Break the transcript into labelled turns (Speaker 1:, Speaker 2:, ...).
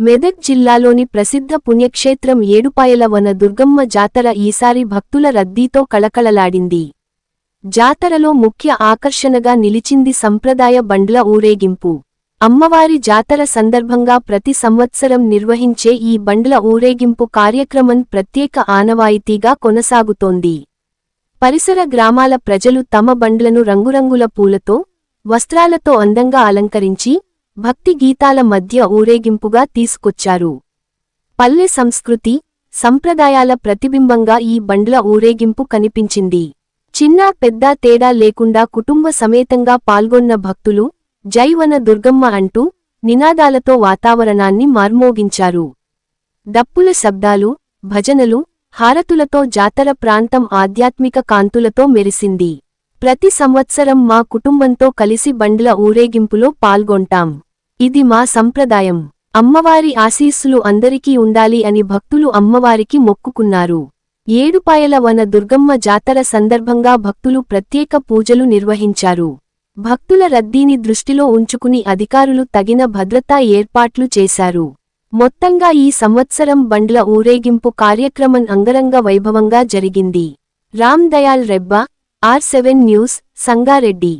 Speaker 1: మెదక్ జిల్లాలోని ప్రసిద్ధ పుణ్యక్షేత్రం ఏడుపాయల వన దుర్గమ్మ జాతర ఈసారి భక్తుల రద్దీతో కళకళలాడింది. జాతరలో ముఖ్య ఆకర్షణగా నిలిచింది సంప్రదాయ బండ్ల ఊరేగింపు. అమ్మవారి జాతర సందర్భంగా ప్రతి సంవత్సరం నిర్వహించే ఈ బండ్ల ఊరేగింపు కార్యక్రమం ప్రత్యేక ఆనవాయితీగా కొనసాగుతోంది. పరిసర గ్రామాల ప్రజలు తమ బండ్లను రంగురంగుల పూలతో వస్త్రాలతో అందంగా అలంకరించి భక్తి గీతాల మధ్య ఊరేగింపుగా తీసుకొచ్చారు. పల్లె సంస్కృతి సంప్రదాయాల ప్రతిబింబంగా ఈ బండ్ల ఊరేగింపు కనిపించింది. చిన్న పెద్ద తేడా లేకుండా కుటుంబ సమేతంగా పాల్గొన్న భక్తులు జైవన దుర్గమ్మ అంటూ నినాదాలతో వాతావరణాన్ని మార్మోగించారు. డప్పుల శబ్దాలు భజనలు హారతులతో జాతర ప్రాంతం ఆధ్యాత్మిక కాంతులతో మెరిసింది. ప్రతి సంవత్సరం మా కుటుంబంతో కలిసి బండ్ల ఊరేగింపులో పాల్గొంటాం. ఇది మా సంప్రదాయం. అమ్మవారి ఆశీస్సులు అందరికీ ఉండాలి అని భక్తులు అమ్మవారికి మొక్కుకున్నారు. ఏడుపాయల వన దుర్గమ్మ జాతర సందర్భంగా భక్తులు ప్రత్యేక పూజలు నిర్వహించారు. భక్తుల రద్దీని దృష్టిలో ఉంచుకుని అధికారులు తగిన భద్రతా ఏర్పాట్లు చేశారు. మొత్తంగా ఈ సంవత్సరం బండ్ల ఊరేగింపు కార్యక్రమం అంగరంగ వైభవంగా జరిగింది. Ram Dayal Rebba R seven news Sangareddy.